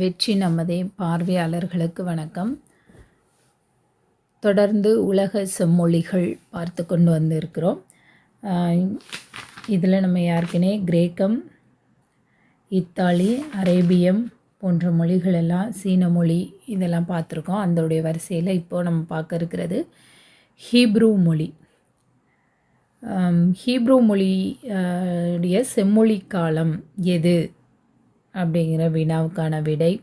வெற்றி நமதே பார்வையாளர்களுக்கு வணக்கம். தொடர்ந்து உலக செம்மொழிகள் பார்த்து கொண்டு வந்திருக்கிறோம். இதில் நம்ம யாருக்குனே? கிரேக்கம் இத்தாலி அரேபியம் போன்ற மொழிகள் எல்லாம் சீன மொழி இதெல்லாம் பார்த்துருக்கோம். அதோடைய வரிசையில் இப்போது நம்ம பார்க்க இருக்கிறது ஹீப்ரூ மொழி. ஹீப்ரூ மொழியுடைய செம்மொழி காலம் எது? அப்படிங்கிற வினாவுக்கான விடை.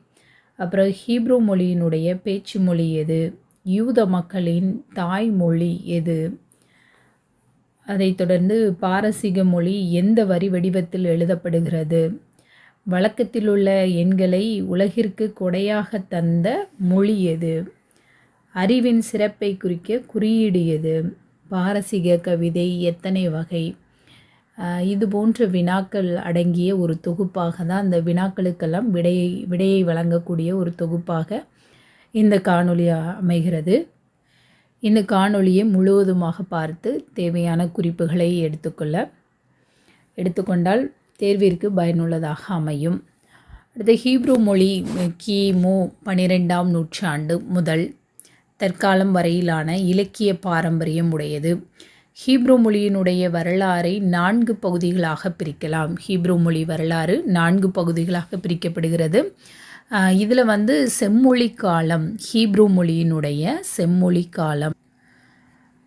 அப்புறம் ஹீப்ரூ மொழியினுடைய பேச்சு மொழி எது? யூத மக்களின் தாய்மொழி எது? அதைத் தொடர்ந்து பாரசீக மொழி எந்த வரி வடிவத்தில் எழுதப்படுகிறது? வழக்கத்தில் உள்ள எண்களை உலகிற்கு கொடையாக தந்த மொழி எது? அறிவின் சிறப்பை குறிக்க குறியீடு எது? பாரசீக கவிதை எத்தனை வகை? இது போன்ற வினாக்கள் அடங்கிய ஒரு தொகுப்பாக தான் அந்த வினாக்களுக்கெல்லாம் விடையை விடையை வழங்கக்கூடிய ஒரு தொகுப்பாக இந்த காணொளி அமைகிறது. இந்த காணொளியை முழுவதுமாக பார்த்து தேவையான குறிப்புகளை எடுத்துக்கொள்ள எடுத்துக்கொண்டால் தேர்விற்கு பயனுள்ளதாக அமையும். அடுத்து ஹீப்ரு மொழி கிமு பனிரெண்டாம் நூற்றாண்டு முதல் தற்காலம் வரையிலான இலக்கிய பாரம்பரியம் உடையது. ஹீப்ரு மொழியினுடைய வரலாறை நான்கு பகுதிகளாக பிரிக்கலாம். ஹீப்ரு மொழி வரலாறு நான்கு பகுதிகளாக பிரிக்கப்படுகிறது. இதில் வந்து செம்மொழி காலம் ஹீப்ரு மொழியினுடைய செம்மொழி காலம்.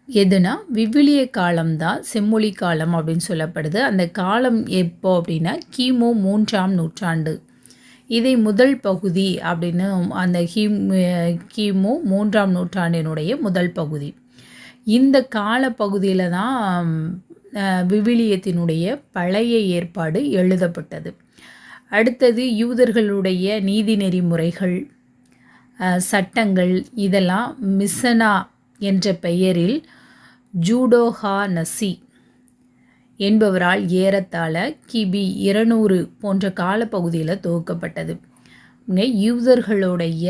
எதுனா விவிலிய காலம்தான் செம்மொழி காலம் அப்படின்னு சொல்லப்படுது. அந்த காலம் எப்போ அப்படின்னா கிமு மூன்றாம் நூற்றாண்டு. இதை முதல் பகுதி அப்படின்னு அந்த ஹீ கிமு மூன்றாம் நூற்றாண்டினுடைய முதல் பகுதி. இந்த கால பகுதியில் தான் விவிலியத்தினுடைய பழைய ஏற்பாடு எழுதப்பட்டது. அடுத்தது யூதர்களுடைய நீதி நெறிமுறைகள் சட்டங்கள் இதெல்லாம் மிசனா என்ற பெயரில் ஜூடோஹா நசி என்பவரால் ஏறத்தாழ கிபி இருநூறு போன்ற காலப்பகுதியில் துவக்கப்பட்டது. யூதர்களுடைய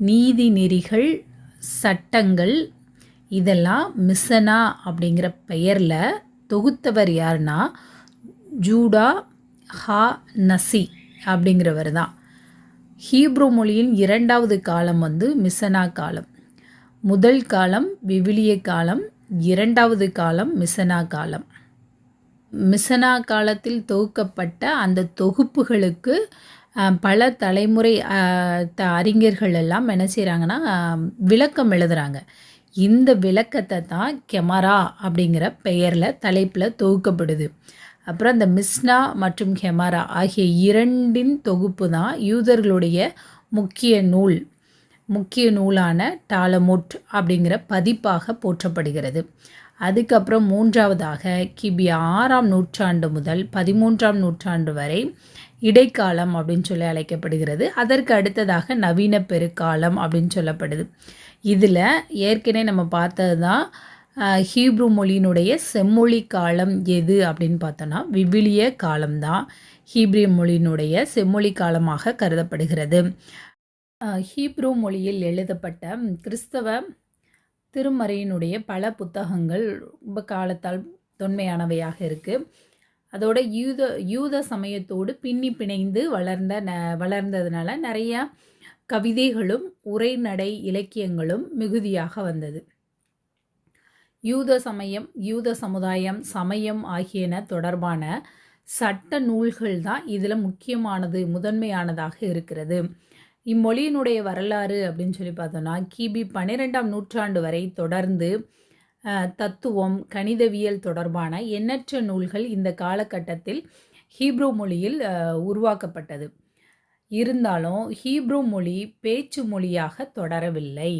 நீதி நெறிகள் சட்டங்கள் இதெல்லாம் மிசனா அப்படிங்கிற பெயரில் தொகுத்தவர் யாருன்னா ஜூடா ஹா நசி அப்படிங்கிறவர் தான். ஹீப்ரு மொழியின் இரண்டாவது காலம் வந்து மிசனா காலம். முதல் காலம் விவிலிய காலம் இரண்டாவது காலம் மிசனா காலம். மிசனா காலத்தில் தொகுக்கப்பட்ட அந்த தொகுப்புகளுக்கு பல தலைமுறை த அறிஞர்கள் எல்லாம் என்ன செய்கிறாங்கன்னா விளக்கம் எழுதுகிறாங்க இந்த விளக்கத்தை தான் கெமரா அப்படிங்கிற பெயரில் தலைப்பில் தொகுக்கப்படுது. அப்புறம் அந்த மிஸ்னா மற்றும் கெமரா ஆகிய இரண்டின் தொகுப்பு தான் யூதர்களுடைய முக்கிய நூல். முக்கிய நூலான டாலமுட் அப்படிங்கிற பதிப்பாக போற்றப்படுகிறது. அதுக்கப்புறம் மூன்றாவதாக கிபி ஆறாம் நூற்றாண்டு முதல் பதிமூன்றாம் நூற்றாண்டு வரை இடைக்காலம் அப்படின்னு சொல்லி அழைக்கப்படுகிறது. அதற்கு அடுத்ததாக நவீன பெருக்காலம் அப்படின்னு சொல்லப்படுது. இதில் ஏற்கனவே நம்ம பார்த்தது தான் ஹீப்ரு மொழியினுடைய செம்மொழி காலம் எது அப்படின்னு பார்த்தோன்னா விவிலிய காலம்தான். ஹீப்ரு மொழியினுடைய செம்மொழி காலமாக கருதப்படுகிறது. ஹீப்ரு மொழியில் எழுதப்பட்ட கிறிஸ்தவ திருமறையினுடைய பல புத்தகங்கள் ரொம்ப காலத்தால் தொன்மையானவையாக இருக்குது அதோட யூத யூத சமயத்தோடு பின்னி பிணைந்து வளர்ந்த ந வளர்ந்ததுனால நிறைய கவிதைகளும் உரைநடை இலக்கியங்களும் மிகுதியாக வந்தது. யூத சமயம் யூத சமுதாயம் சமயம் ஆகியன தொடர்பான சட்ட நூல்கள் தான் இதில் முக்கியமானது முதன்மையானதாக இருக்கிறது. இம்மொழியினுடைய வரலாறு அப்படின்னு சொல்லி பார்த்தோன்னா கிபி பன்னிரெண்டாம் நூற்றாண்டு வரை தொடர்ந்து தத்துவம் கணிதவியல் தொடர்பான எண்ணற்ற நூல்கள் இந்த காலகட்டத்தில் ஹீப்ரூ மொழியில் உருவாக்கப்பட்டது. இருந்தாலும் ஹீப்ரு மொழி பேச்சு மொழியாக தொடரவில்லை.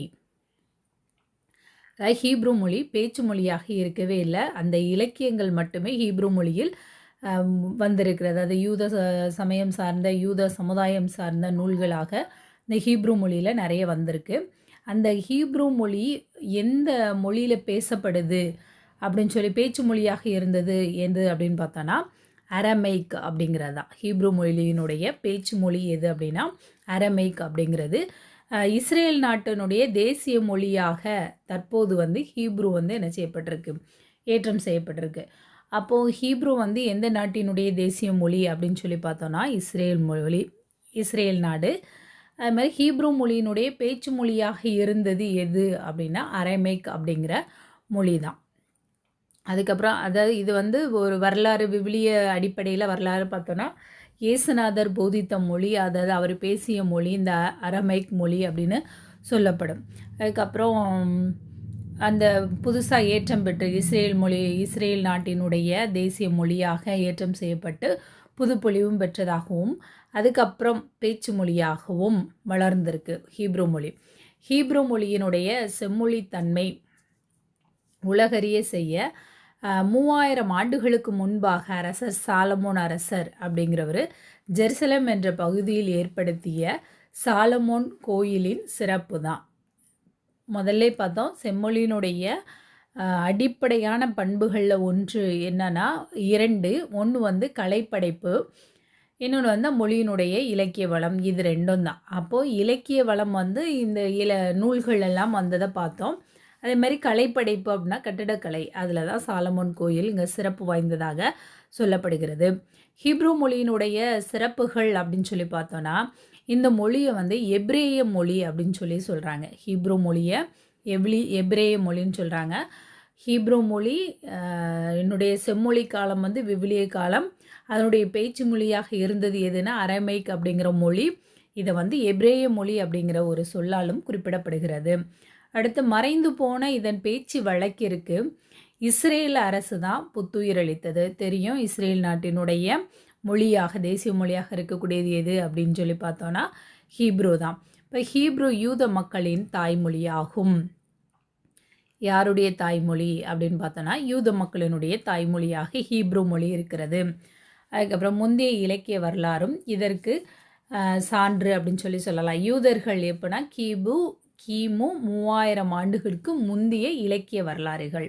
அதாவது ஹீப்ரு மொழி பேச்சு மொழியாக இருக்கவே இல்லை. அந்த இலக்கியங்கள் மட்டுமே ஹீப்ரு மொழியில் வந்திருக்கிறது. அது யூத சமயம் சார்ந்த யூத சமுதாயம் சார்ந்த நூல்களாக இந்த ஹீப்ரு மொழியில் நிறைய வந்திருக்கு. அந்த ஹீப்ரூ மொழி எந்த மொழியில் பேசப்படுது அப்படின்னு சொல்லி பேச்சு மொழியாக இருந்தது எது அப்படின்னு பார்த்தோன்னா அரமைக் அப்படிங்கிறது தான். ஹீப்ரூ மொழியினுடைய பேச்சு மொழி எது அப்படின்னா அரமைக் அப்படிங்கிறது. இஸ்ரேல் நாட்டினுடைய தேசிய மொழியாக தற்போது வந்து ஹீப்ரூ வந்து என்ன செய்யப்பட்டிருக்கு? ஏற்றம் செய்யப்பட்டிருக்கு. அப்போது ஹீப்ரூ வந்து எந்த நாட்டினுடைய தேசிய மொழி அப்படின்னு சொல்லி பார்த்தோன்னா இஸ்ரேல் மொழி இஸ்ரேல் நாடு. அது மாதிரி ஹீப்ரூ மொழியினுடைய பேச்சு மொழியாக இருந்தது எது அப்படின்னா அரேமேக் அப்படிங்கிற மொழி தான் அதுக்கப்புறம் அதாவது இது வந்து ஒரு வரலாறு விவிலிய அடிப்படையில் வரலாறு பார்த்தோன்னா இயேசுநாதர் போதித்த மொழி அதாவது அவர் பேசிய மொழி இந்த அரமைக் மொழி அப்படின்னு சொல்லப்படும். அதுக்கப்புறம் அந்த புதுசாக ஏற்றம் பெற்று இஸ்ரேல் மொழி இஸ்ரேல் நாட்டினுடைய தேசிய மொழியாக ஏற்றம் செய்யப்பட்டு புதுப்பொழிவும் பெற்றதாகவும் அதுக்கப்புறம் பேச்சு மொழியாகவும் வளர்ந்திருக்கு ஹீப்ரு மொழி. ஹீப்ரு மொழியினுடைய செம்மொழித்தன்மை உலகறிய செய்ய மூவாயிரம் ஆண்டுகளுக்கு முன்பாக அரசர் சாலமோன் அரசர் அப்படிங்கிறவர் ஜெருசலம் என்ற பகுதியில் ஏற்படுத்திய சாலமோன் கோயிலின் சிறப்பு தான். முதல்ல பார்த்தோம் செம்மொழியினுடைய அடிப்படையான பண்புகளில் ஒன்று என்னன்னா இரண்டு ஒன்று வந்து கலைப்படைப்பு இன்னொன்று வந்து மொழியினுடைய இலக்கிய வளம். இது ரெண்டும் தான். அப்போது இலக்கிய வளம் வந்து இந்த இல நூல்கள் எல்லாம் வந்ததை பார்த்தோம். அதே மாதிரி கலைப்படைப்பு அப்படின்னா கட்டிடக்கலை. அதில் தான் சாலமோன் கோயில் இங்கே சிறப்பு வாய்ந்ததாக சொல்லப்படுகிறது. ஹிப்ரு மொழியினுடைய சிறப்புகள் அப்படின்னு சொல்லி பார்த்தோன்னா இந்த மொழியை வந்து எப்ரேய மொழி அப்படின்னு சொல்லி சொல்கிறாங்க ஹிப்ரு மொழியை எவ்லி எப்ரேய மொழின்னு சொல்கிறாங்க ஹீப்ரூ மொழி என்னுடைய செம்மொழி காலம் வந்து விவிலிய காலம். அதனுடைய பேச்சு மொழியாக இருந்தது எதுனா அரமைக் அப்படிங்கிற மொழி. இதை வந்து எப்ரேய மொழி அப்படிங்கிற ஒரு சொல்லாலும் குறிப்பிடப்படுகிறது. அடுத்து மறைந்து போன இதன் பேச்சு வழக்கிற்கு இஸ்ரேல் அரசு தான் புத்துயிர் அளித்தது. தெரியும் இஸ்ரேல் நாட்டினுடைய மொழியாக தேசிய மொழியாக இருக்கக்கூடியது எது அப்படின்னு சொல்லி பார்த்தோன்னா ஹீப்ரூ தான். இப்போ ஹீப்ரூ யூத மக்களின் தாய்மொழியாகும். யாருடைய தாய்மொழி அப்படின்னு பார்த்தோன்னா யூத மக்களினுடைய தாய்மொழியாக ஹீப்ரூ மொழி இருக்கிறது. அதுக்கப்புறம் முந்தைய இலக்கிய வரலாறும் இதற்கு சான்று அப்படின்னு சொல்லி சொல்லலாம். யூதர்கள் எப்படின்னா கிபு கிமு மூவாயிரம் ஆண்டுகளுக்கு முந்தைய இலக்கிய வரலாறுகள்.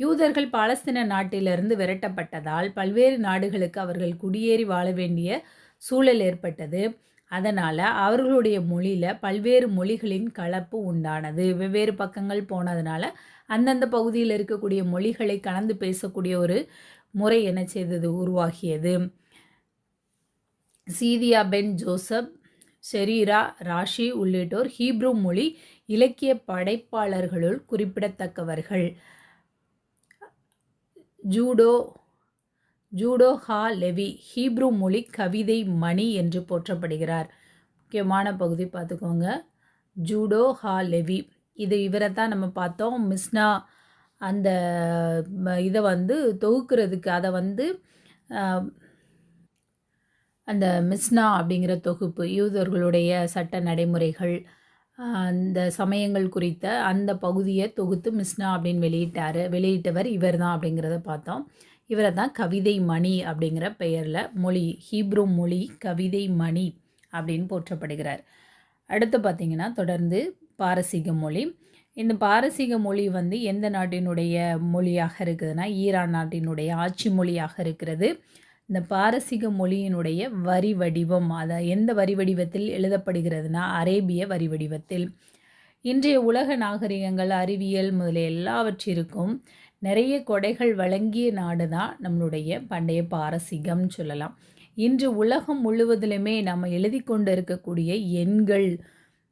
யூதர்கள் பாலஸ்தீன நாட்டிலிருந்து விரட்டப்பட்டதால் பல்வேறு நாடுகளுக்கு அவர்கள் குடியேறி வாழ வேண்டிய சூழல் ஏற்பட்டது. அதனால் அவர்களுடைய மொழியில் பல்வேறு மொழிகளின் கலப்பு உண்டானது. வெவ்வேறு பக்கங்கள் போனதுனால அந்தந்த பகுதியில் இருக்கக்கூடிய மொழிகளை கலந்து பேசக்கூடிய ஒரு முறை என்ன செய்தது? உருவாகியது. சீதியா பென் ஜோசப் ஷெரீரா ராஷி உள்ளிட்டோர் ஹீப்ரூ மொழி இலக்கிய படைப்பாளர்களுள் குறிப்பிடத்தக்கவர்கள். Judah Judah ha Levi Hebrew மொழி கவிதை மணி என்று போற்றப்படுகிறார். முக்கியமான பகுதி பார்த்துக்கோங்க. Judo ha Levy. இது இவரை தான் நம்ம பார்த்தோம். மிஸ்னா அந்த இதை வந்து தொகுக்கிறதுக்கு அதை வந்து அந்த மிஸ்னா அப்படிங்கிற தொகுப்பு யூதர்களுடைய சட்ட நடைமுறைகள் அந்த சமயங்கள் குறித்த அந்த பகுதியை தொகுத்து மிஸ்னா அப்படின்னு வெளியிட்டார் வெளியிட்டவர் இவர் தான் அப்படிங்கிறத பார்த்தோம். இவரை தான் கவிதை மணி அப்படிங்கிற பெயரில் மொழி ஹீப்ரூ மொழி கவிதை மணி அப்படின்னு போற்றப்படுகிறார். அடுத்து பார்த்திங்கன்னா தொடர்ந்து பாரசீக மொழி. இந்த பாரசீக மொழி வந்து எந்த நாட்டினுடைய மொழியாக இருக்குதுன்னா ஈரான் நாட்டினுடைய ஆட்சி மொழியாக இருக்கிறது. இந்த பாரசீக மொழியினுடைய வரி வடிவம் அதை எந்த வரி வடிவத்தில் எழுதப்படுகிறதுனா அரேபிய வரி வடிவத்தில். இன்றைய உலக நாகரிகங்கள் அறிவியல் முதலிய எல்லாவற்றிற்கும் நிறைய கொடைகள் வழங்கிய நாடு தான் நம்மளுடைய பண்டைய பாரசீகம் சொல்லலாம். இன்று உலகம் முழுவதிலுமே நம்ம எழுதி கொண்டு இருக்கக்கூடிய எண்கள்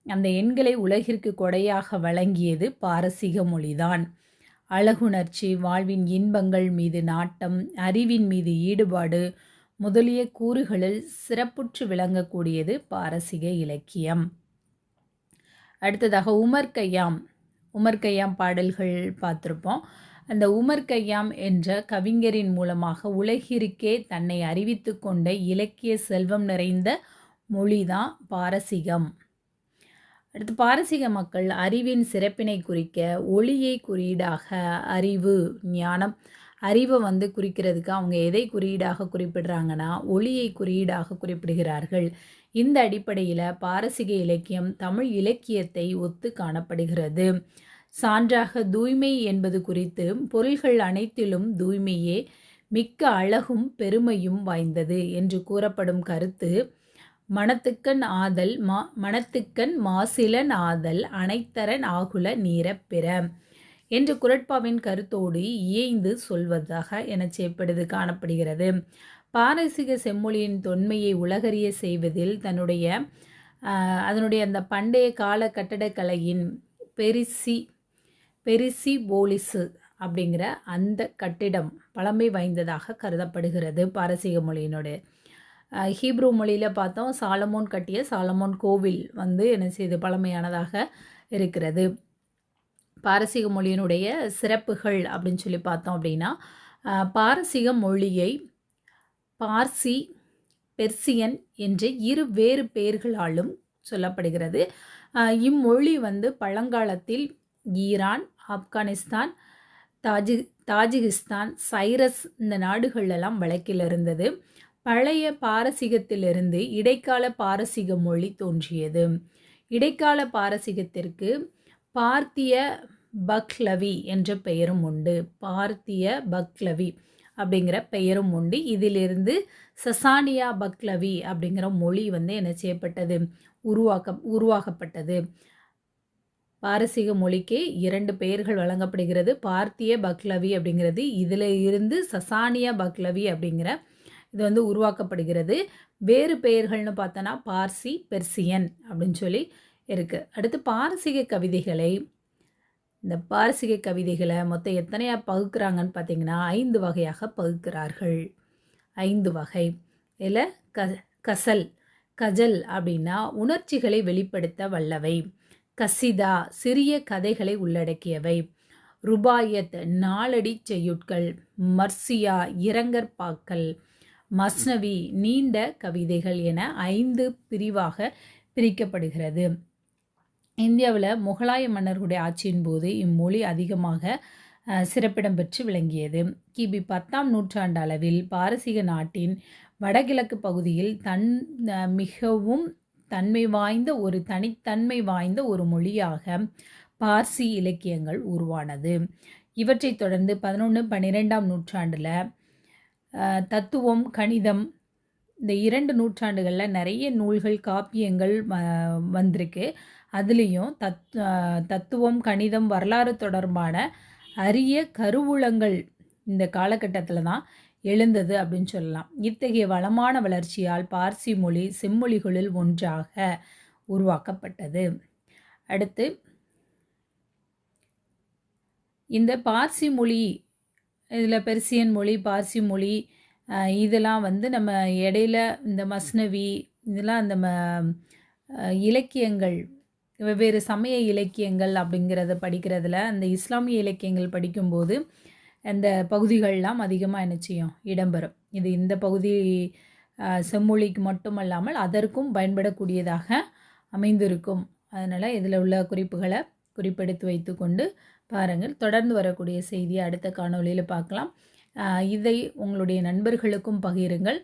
அந்த எண்களை உலகிற்கு கொடையாக வழங்கியது பாரசீக மொழிதான். அழகுணர்ச்சி வாழ்வின் இன்பங்கள் மீது நாட்டம் அறிவின் மீது ஈடுபாடு முதலிய கூறுகளில் சிறப்புற்று விளங்கக்கூடியது பாரசீக இலக்கியம். அடுத்ததாக உமர் கையாம் உமர் கையாம் பாடல்கள் பார்த்துருப்போம். அந்த உமர் கையாம் என்ற கவிஞரின் மூலமாக உலகிற்கே தன்னை அறிவித்து கொண்ட இலக்கிய செல்வம் நிறைந்த மொழிதான் பாரசீகம். அடுத்து பாரசீக மக்கள் அறிவின் சிறப்பினை குறிக்க ஒளியை குறியீடாக அறிவு ஞானம் அறிவை வந்து குறிக்கிறதுக்கு அவங்க எதை குறியீடாக குறிப்பிடுறாங்கன்னா ஒளியை குறியீடாக குறிப்பிடுகிறார்கள். இந்த அடிப்படையில் பாரசீக இலக்கியம் தமிழ் இலக்கியத்தை ஒத்து காணப்படுகிறது. சான்றாக தூய்மை என்பது குறித்து பொருள்கள் அனைத்திலும் தூய்மையே மிக்க அழகும் பெருமையும் வாய்ந்தது என்று கூறப்படும் கருத்து மணத்துக்கண் ஆதல் மா மணத்துக்கண் மாசிலன் ஆதல் அனைத்தரன் ஆகுல நீரப்பிற என்று குரட்பாவின் கருத்தோடு இயைந்து சொல்வதாக என செய்யப்படுது காணப்படுகிறது. பாரசீக செம்மொழியின் தொன்மையை உலகறிய செய்வதில் தன்னுடைய அதனுடைய அந்த பண்டைய கால கட்டடக்கலையின் பெரிசி பெரிசி போலிசு அப்படிங்கிற அந்த கட்டிடம் பழமை வாய்ந்ததாக கருதப்படுகிறது பாரசீக மொழியினுடைய ஹீப்ரூ மொழியில் பார்த்தோம் சாலமோன் கட்டிய சாலமோன் கோவில் வந்து என்ன செய்து பழமையானதாக இருக்கிறது. பாரசீக மொழியினுடைய சிறப்புகள் அப்படின்னு சொல்லி பார்த்தோம் அப்படின்னா பாரசீக மொழியை பார்சி பெர்சியன் என்று இரு வேறு பெயர்களாலும் சொல்லப்படுகிறது. இம்மொழி வந்து பழங்காலத்தில் ஈரான் ஆப்கானிஸ்தான் தாஜி தாஜிகிஸ்தான் சைரஸ் இந்த நாடுகளெல்லாம் வழக்கில் இருந்தது பழைய பாரசீகத்திலிருந்து இடைக்கால பாரசீக மொழி தோன்றியது. இடைக்கால பாரசீகத்திற்கு பார்த்திய பக்லவி என்ற பெயரும் உண்டு. பார்த்திய பக்லவி அப்படிங்கிற பெயரும் உண்டு. இதிலிருந்து சசானியா பக்லவி அப்படிங்கிற மொழி வந்து என்ன செய்யப்பட்டது? உருவாக்க உருவாக்கப்பட்டது. பாரசீக மொழிக்கு இரண்டு பெயர்கள் வழங்கப்படுகிறது. பார்த்திய பக்லவி அப்படிங்கிறது. இதில் இருந்து சசானியா பக்லவி அப்படிங்கிற இது வந்து உருவாக்கப்படுகிறது. வேறு பெயர்கள்னு பார்த்தோன்னா பார்சி பெர்சியன் அப்படின்னு சொல்லி இருக்குது அடுத்து பாரசீக கவிதைகளை இந்த பாரசீக கவிதைகளை மொத்தம் எத்தனையாக பகுக்கிறாங்கன்னு பார்த்தீங்கன்னா ஐந்து வகையாக பகுக்கிறார்கள். ஐந்து வகை. இதில் க கசல் கஜல் அப்படின்னா உணர்ச்சிகளை வெளிப்படுத்த வல்லவை. கசிதா சிறிய கதைகளை உள்ளடக்கியவை. ருபாயத் நாளடி செய்யுட்கள் மர்சியா இரங்கற்பாக்கள் மஸ்னவி நீண்ட கவிதைகள் என ஐந்து பிரிவாக பிரிக்கப்படுகிறது. இந்தியாவில் முகலாய மன்னர்களுடைய ஆட்சியின் போது இம்மொழி அதிகமாக சிறப்பிடம் பெற்று விளங்கியது. கிபி பத்தாம் நூற்றாண்டு அளவில் பாரசீக நாட்டின் வடகிழக்கு பகுதியில் தன் மிகவும் தன்மை வாய்ந்த ஒரு தனித்தன்மை வாய்ந்த ஒரு மொழியாக பார்சி இலக்கியங்கள் உருவானது. இவற்றைத் தொடர்ந்து பதினொன்று பன்னிரெண்டாம் நூற்றாண்டில் தத்துவம் கணிதம் இந்த இரண்டு நூற்றாண்டுகளில் நிறைய நூல்கள் காப்பியங்கள் வந்திருக்கு. அதுலேயும் தத் தத்துவம் கணிதம் வரலாறு தொடர்பான அரிய கருவூலங்கள் இந்த காலகட்டத்தில் தான் எழுந்தது அப்படின்னு சொல்லலாம். இத்தகைய வளமான வளர்ச்சியால் பார்சி மொழி செம்மொழிகளில் ஒன்றாக உருவாக்கப்பட்டது. அடுத்து இந்த பார்சி மொழி இதில் பெர்சியன் மொழி பார்சி மொழி இதெல்லாம் வந்து நம்ம இடையில இந்த மஸ்னவி இதெல்லாம் அந்த ம இலக்கியங்கள் வெவ்வேறு சமய இலக்கியங்கள் அப்படிங்கிறத படிக்கிறதுல அந்த இஸ்லாமிய இலக்கியங்கள் படிக்கும்போது அந்த பகுதிகள்லாம் அதிகமாக என்ன செய்யும்? இடம்பெறும். இது இந்த பகுதி செம்மொழிக்கு மட்டுமல்லாமல் அதற்கும் பயன்படக்கூடியதாக அமைந்திருக்கும். அதனால் இதில் உள்ள குறிப்புகளை குறிப்பெடுத்து வைத்து கொண்டு பாருங்கள். தொடர்ந்து வரக்கூடிய செய்தியை அடுத்த காணொலியில் பார்க்கலாம். இதை உங்களுடைய நண்பர்களுக்கும் பகிருங்கள்.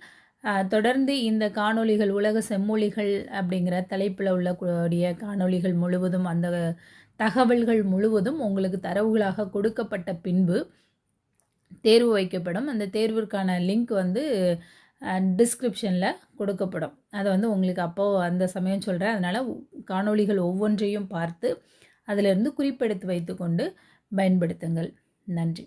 தொடர்ந்து இந்த காணொளிகள் உலக செம்மொழிகள் அப்படிங்கிற தலைப்பில் உள்ளக்கூடிய காணொளிகள் முழுவதும் அந்த தகவல்கள் முழுவதும் உங்களுக்கு தரவுகளாக கொடுக்கப்பட்ட பின்பு தேர்வு வைக்கப்படும். அந்த தேர்விற்கான லிங்க் வந்து டிஸ்கிரிப்ஷனில் கொடுக்கப்படும். அதை வந்து உங்களுக்கு அப்போது அந்த சமயம் சொல்கிறேன் அதனால் காணொளிகள் ஒவ்வொன்றையும் பார்த்து அதிலிருந்து குறிப்பெடுத்து வைத்துக்கொண்டு பயன்படுத்துங்கள். நன்றி.